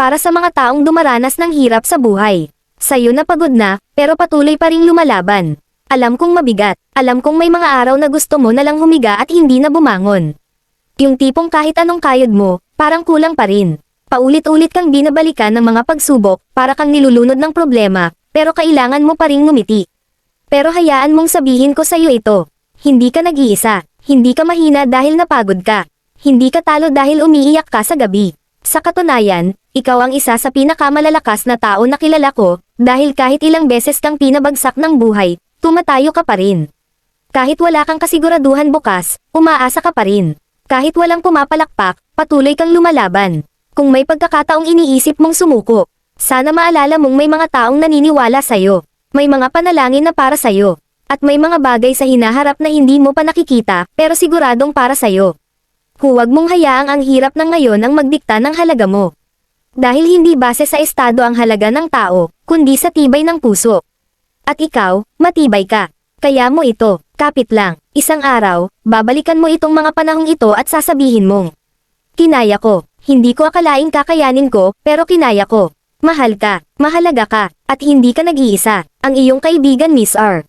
Para sa mga taong dumaranas ng hirap sa buhay. Sa'yo na pagod na, pero patuloy pa ring lumalaban. Alam kong mabigat, alam kong may mga araw na gusto mo na lang humiga at hindi na bumangon. Yung tipong kahit anong kayod mo, parang kulang pa rin. Paulit-ulit kang binabalikan ng mga pagsubok, para kang nilulunod ng problema, pero kailangan mo pa ring ngumiti. Pero hayaan mong sabihin ko sa'yo ito. Hindi ka nag-iisa. Hindi ka mahina dahil napagod ka. Hindi ka talo dahil umiiyak ka sa gabi. Sa katunayan, ikaw ang isa sa pinakamalalakas na tao na kilala ko, dahil kahit ilang beses kang pinabagsak ng buhay, tumatayo ka pa rin. Kahit wala kang kasiguraduhan bukas, umaasa ka pa rin. Kahit walang pumapalakpak, patuloy kang lumalaban. Kung may pagkakataong iniisip mong sumuko, sana maalala mong may mga taong naniniwala sa'yo. May mga panalangin na para sa'yo. At may mga bagay sa hinaharap na hindi mo pa nakikita, pero siguradong para sa'yo. Huwag mong hayaang ang hirap ng ngayon ang magdikta ng halaga mo. Dahil hindi base sa estado ang halaga ng tao, kundi sa tibay ng puso. At ikaw, matibay ka. Kaya mo ito, kapit lang. Isang araw, babalikan mo itong mga panahong ito at sasabihin mong, Kinaya ko, hindi ko akalaing kakayanin ko, pero kinaya ko. Mahal ka, mahalaga ka, at hindi ka nag-iisa. Ang iyong kaibigan Miss R.